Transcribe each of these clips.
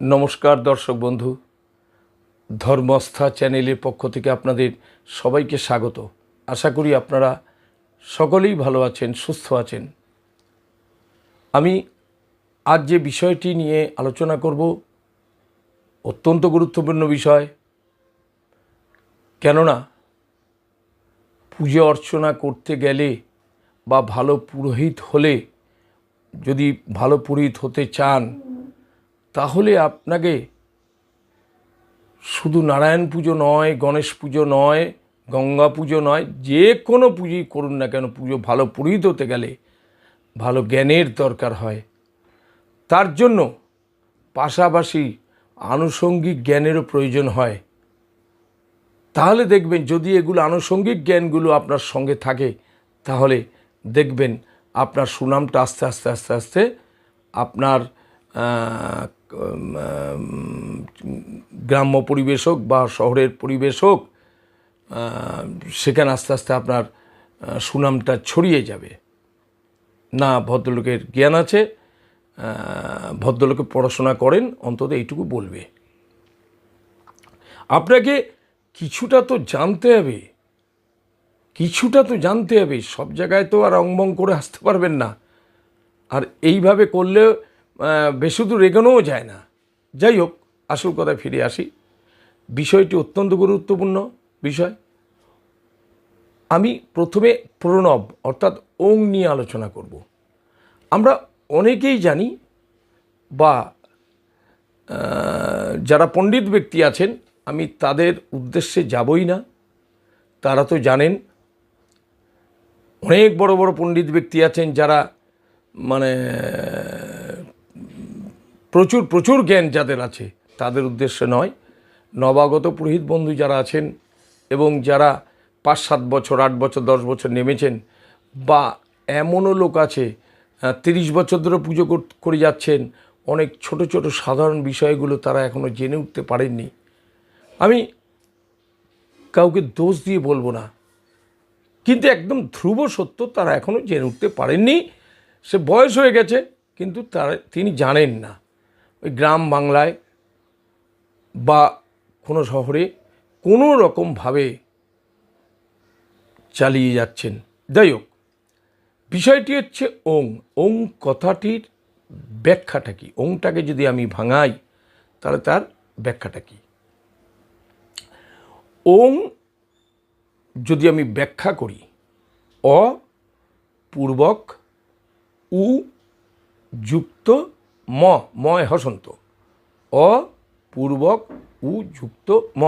নমস্কার দর্শক বন্ধু, ধর্মস্থা চ্যানেলের পক্ষ থেকে আপনাদের সবাইকে স্বাগত। আশা করি আপনারা সকলেই ভালো আছেন, সুস্থ আছেন। আমি আজ যে বিষয়টি নিয়ে আলোচনা করব অত্যন্ত গুরুত্বপূর্ণ বিষয়, কেননা পুজো অর্চনা করতে গেলে বা ভালো পুরোহিত হলে যদি ভালো পুরোহিত হতে চান তাহলে আপনাকে শুধু নারায়ণ পুজো নয়, গণেশ পুজো নয়, গঙ্গা পুজো নয়, যে কোনো পুজোই করুন না কেন, পুজো ভালো পুরোহিত হতে গেলে ভালো জ্ঞানের দরকার হয়। তার জন্য পাশাপাশি আনুষঙ্গিক জ্ঞানেরও প্রয়োজন হয়। তাহলে দেখবেন, যদি এগুলো আনুষঙ্গিক জ্ঞানগুলো আপনার সঙ্গে থাকে, তাহলে দেখবেন আপনার সুনামটা আস্তে আস্তে আস্তে আস্তে আপনার গ্রাম্য পরিবেশ হোক বা শহরের পরিবেশ হোক সেখানে আস্তে আস্তে আপনার সুনামটা ছড়িয়ে যাবে। না, ভদ্রলোকের জ্ঞান আছে ভদ্রলোকে পড়াশোনা করেন, অন্তত এইটুকু বলবে। আপনাকে কিছুটা তো জানতে হবে, কিছুটা তো জানতে হবে, সব জায়গায় তো আর অংবং করে আসতে পারবেন না। আর এইভাবে করলে বেশি দূর এগোনোও যায় না। যাই হোক, আসল কথায় ফিরে আসি। বিষয়টি অত্যন্ত গুরুত্বপূর্ণ বিষয়। আমি প্রথমে প্রণব, অর্থাৎ ওং নিয়ে আলোচনা করব। আমরা অনেকেই জানি বা যারা পণ্ডিত ব্যক্তি আছেন, আমি তাদের উদ্দেশ্যে যাবই না। তারা তো জানেন, অনেক বড় বড় পণ্ডিত ব্যক্তি আছেন যারা মানে প্রচুর প্রচুর জ্ঞান যাদের আছে, তাদের উদ্দেশ্যে নয়। নবাগত পুরোহিত বন্ধু যারা আছেন এবং যারা পাঁচ সাত বছর, আট বছর, দশ বছর নেমেছেন বা এমনও লোক আছে তিরিশ বছর ধরে পুজো করে যাচ্ছেন, অনেক ছোট ছোট সাধারণ বিষয়গুলো তারা এখনও জেনে উঠতে পারেননি। আমি কাউকে দোষ দিয়ে বলব না, কিন্তু একদম ধ্রুব সত্য তারা এখনও জেনে উঠতে পারেননি। সে বয়স হয়ে গেছে, কিন্তু তারা, তিনি জানেন না। ওই গ্রাম বাংলায় বা কোনো শহরে কোনো রকমভাবে চালিয়ে যাচ্ছেন। যাই হোক, বিষয়টি হচ্ছে ওং। ওং কথাটির ব্যাখ্যাটা কি? ওংটাকে যদি আমি ভাঙাই, তাহলে তার ব্যাখ্যাটা কি? ওং যদি আমি ব্যাখ্যা করি, অ, পূর্বক, উ, যুক্ত ম ময় হসন্ত। অ, পূর্বক, উ যুক্ত, ম।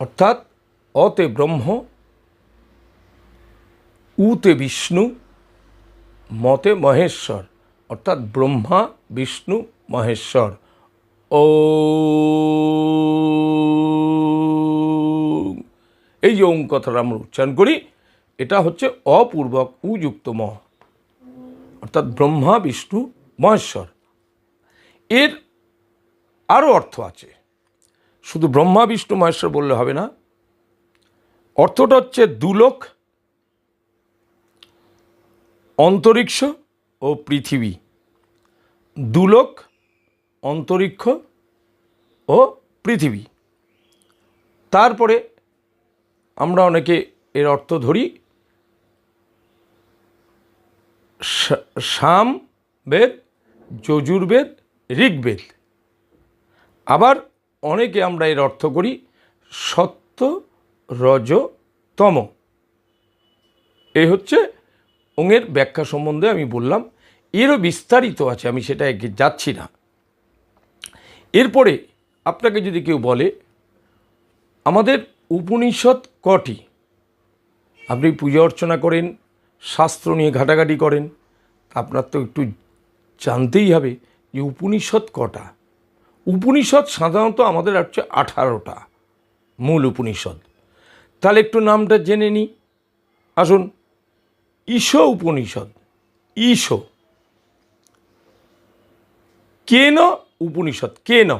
অর্থাৎ অতে ব্রহ্ম উতে বিষ্ণু মতে মহেশ্বর। অর্থাৎ ব্রহ্মা, বিষ্ণু, মহেশ্বর। ও এই যে ওং কথাটা আমরা উচ্চারণ করি, এটা হচ্ছে অপূর্বক উযুক্ত ম। অর্থাৎ ব্রহ্মা, বিষ্ণু মহেশ্বর। এর আরও অর্থ আছে। শুধু ব্রহ্মা, বিষ্ণু, মহেশ্বর বললে হবে না। অর্থটা হচ্ছে দুলোক অন্তরিক্ষ ও পৃথিবী। দুলোক অন্তরিক্ষ ও পৃথিবী। তারপরে আমরা অনেকে এর অর্থ ধরি সাম বেদ যজুর্বেদ ঋগ্বেদ আবার অনেকে আমরা এর অর্থ করি সত্য, রজ, তম। এই হচ্ছে ওঙের ব্যাখ্যা সম্বন্ধে আমি বললাম। এরও বিস্তারিত আছে, আমি সেটা যাচ্ছি না। এরপরে আপনাকে যদি কেউ বলে, আমাদের উপনিষদ কটি? আপনি পূজা অর্চনা করেন, শাস্ত্র নিয়ে ঘাটাঘাটি করেন আপনার তো একটু জানতেই হবে যে উপনিষদ কটা। উপনিষদ সাধারণত আমাদের হচ্ছে আঠারোটা, মূল উপনিষদ। তাহলে একটু নামটা জেনে নিই আসুন, ঈশ উপনিষদ, ঈশ। কেন উপনিষদ কেন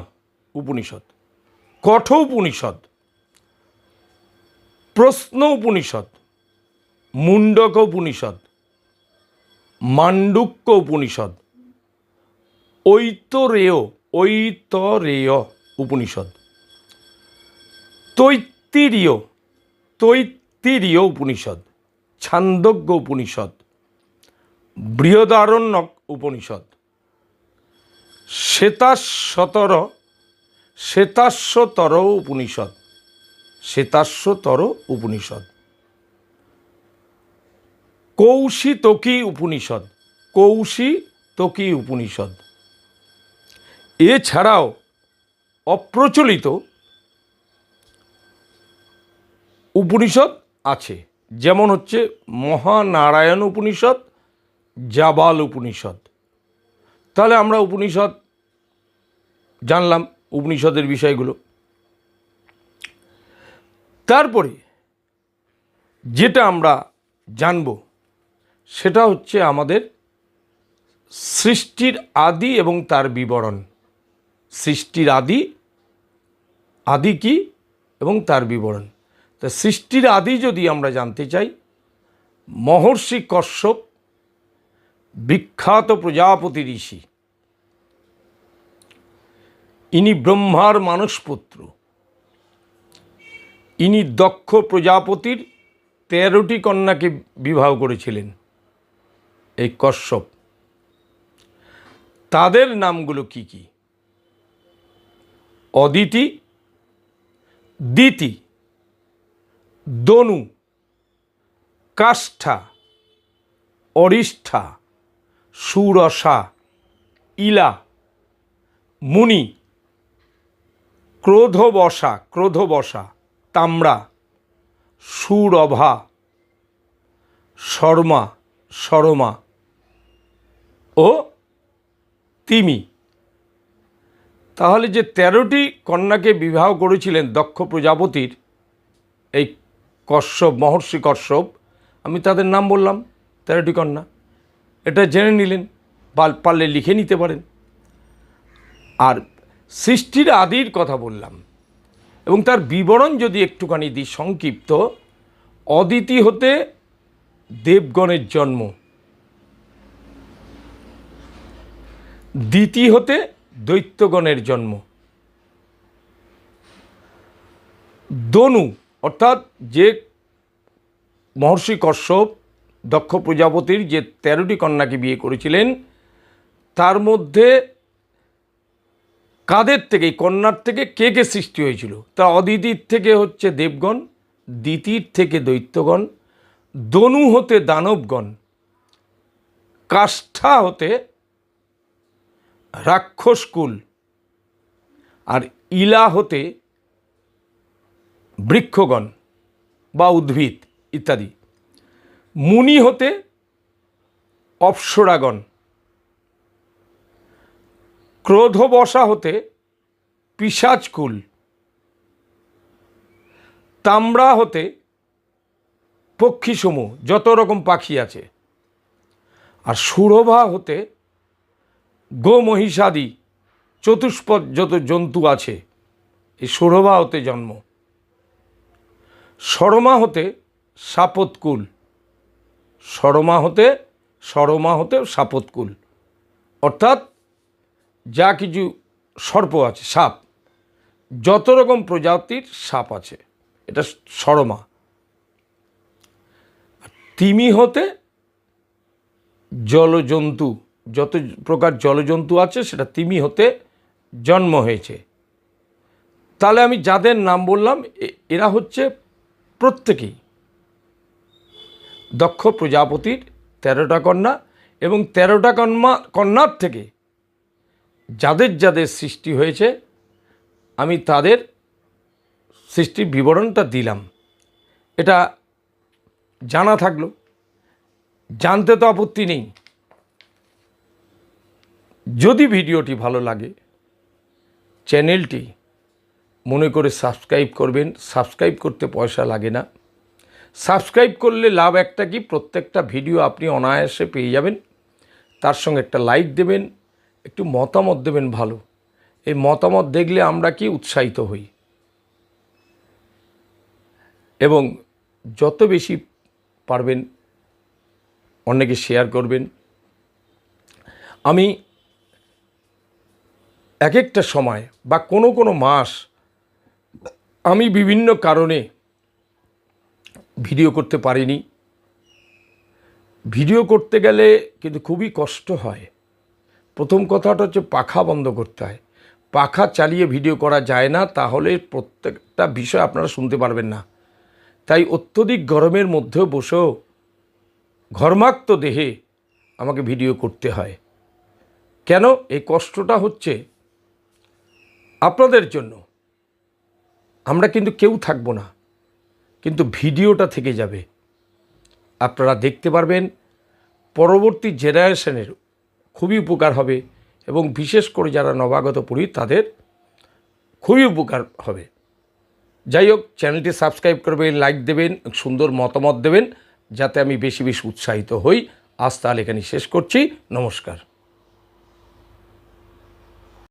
উপনিষদ? কঠ উপনিষদ, প্রশ্ন উপনিষদ মুন্ডক উপনিষদ, মান্ডুক্য উপনিষদ ঐতরেয় ঐতরেয় উপনিষদ। তৈত্তিরীয় তৈত্তিরীয় উপনিষদ। ছান্দজ্ঞ উপনিষদ। বৃহদারণ্যক উপনিষদ। শ্বেতাশ্বতর শ্বেতাশ্বতর উপনিষদ। শ্বেতাশ্বতর উপনিষদ। কৌশিতকী উপনিষদ। কৌশিতকী উপনিষদ। এছাড়াও অপ্রচলিত উপনিষদ আছে। যেমন হচ্ছে মহানারায়ণ উপনিষদ, জাবাল উপনিষদ। তাহলে আমরা উপনিষদ জানলাম, উপনিষদের বিষয়গুলো। তারপরে যেটা আমরা জানব, সেটা হচ্ছে আমাদের সৃষ্টির আদি এবং তার বিবরণ। সৃষ্টির আদি আদি কি এবং তার বিবরণ। তা সৃষ্টির আদি যদি আমরা জানতে চাই, মহর্ষি কশ্যপ, বিখ্যাত প্রজাপতি ঋষি, ইনি ব্রহ্মার মানসপুত্র, ইনি দক্ষ প্রজাপতির তেরোটি কন্যাকে বিবাহ করেছিলেন এই কশ্যপ। তাদের নামগুলো কি কি? অদিতি, দিতি, দনু, কাষ্ঠা, অরিষ্ঠা, সুরসা, ইলা, মুনি, ক্রোধবসা ক্রোধবসা, তাম্রা, সুরভা, শর্মা শর্মা ও তিমি। তাহলে যে তেরোটি কন্যাকে বিবাহ করেছিলেন দক্ষ প্রজাপতির এই কশ্যপ, মহর্ষি কশ্যপ, আমি তাদের নাম বললাম, তেরোটি কন্যা। এটা জেনে নিলেন পারলে লিখে নিতে পারেন। আর সৃষ্টির আদির কথা বললাম, এবং তার বিবরণ যদি একটুখানি দিই সংক্ষিপ্ত, অদিতি হতে দেবগণের জন্ম দ্বিতীয় হতে দৈত্যগণের জন্ম। দনু, অর্থাৎ যে মহর্ষি কশ্যপ, দক্ষ প্রজাপতির যে তেরোটি কন্যাকে বিয়ে করেছিলেন, তার মধ্যে কাদের থেকে কন্যার থেকে কে কে সৃষ্টি হয়েছিল? তা অদিতির থেকে হচ্ছে দেবগণ, দ্বিতীর থেকে দৈত্যগণ, দনু হতে দানবগণ, কাষ্ঠা হতে রাক্ষসকুল আর ইলা হতে বৃক্ষগণ বা উদ্ভিদ ইত্যাদি। মুনি হতে অপ্সরাগণ। ক্রোধবসা হতে পিসাজকুল তামড়া হতে পক্ষীসমূহ, যত রকম পাখি আছে। আর সুরভা হতে গো মহিষাদি চতুষ্পদ যত জন্তু আছে, এই সুরভা হতে জন্ম। সরমা হতে সাপতকুল। সরমা হতে সরমা হতে সাপতকুল। অর্থাৎ যা কিছু সর্প আছে, সাপ, যত রকম প্রজাতির সাপ আছে, এটা সরমা। তিমি হতে জলজন্তু। যত প্রকার জলজন্তু আছে, সেটা তিমি হতে জন্ম হয়েছে। তাহলে আমি যাদের নাম বললাম এরা হচ্ছে প্রত্যেকেই। দক্ষ প্রজাপতির তেরোটা কন্যা এবং তেরোটা কন্যা, কন্যার থেকে যাদের যাদের সৃষ্টি হয়েছে, আমি তাদের সৃষ্টির বিবরণটা দিলাম। এটা জানা থাকল। জানতে তো আপত্তি নেই। যদি ভিডিওটি ভালো লাগে, চ্যানেলটি মনে করে সাবস্ক্রাইব করবেন। সাবস্ক্রাইব করতে পয়সা লাগে না। সাবস্ক্রাইব করলে লাভ একটা কি? প্রত্যেকটা ভিডিও আপনি অনায়াসে পেয়ে যাবেন। তার সঙ্গে একটা লাইক দেবেন, একটু মতামত দেবেন ভালো। এই মতামত দেখলে আমরা কি? উৎসাহিত হই। এবং যত বেশি পারবেন অনেকে শেয়ার করবেন। আমি এক একটা সময় বা কোনো কোনো মাস আমি বিভিন্ন কারণে ভিডিও করতে পারিনি। ভিডিও করতে গেলে কিন্তু খুবই কষ্ট হয়। প্রথম কথাটা হচ্ছে পাখা বন্ধ করতে হয়। পাখা চালিয়ে ভিডিও করা যায় না, তাহলে প্রত্যেকটা বিষয় আপনারা শুনতে পারবেন না। তাই অত্যধিক গরমের মধ্যেও বসেও ঘর্মাক্ত দেহে আমাকে ভিডিও করতে হয়। কেন? এই কষ্টটা হচ্ছে আপনাদের জন্য। আমরা কিন্তু কেউ থাকব না, কিন্তু ভিডিওটা থেকে যাবে। আপনারা দেখতে পারবেন, পরবর্তী জেনারেশনের খুবই উপকার হবে এবং বিশেষ করে যারা নবাগত পুরী তাদের খুবই উপকার হবে। যাই হোক, চ্যানেলটি সাবস্ক্রাইব করবেন, লাইক দেবেন, সুন্দর মতামত দেবেন, যাতে আমি বেশি বেশি উৎসাহিত হই। আজ তাহলে এখানে শেষ করছি। নমস্কার।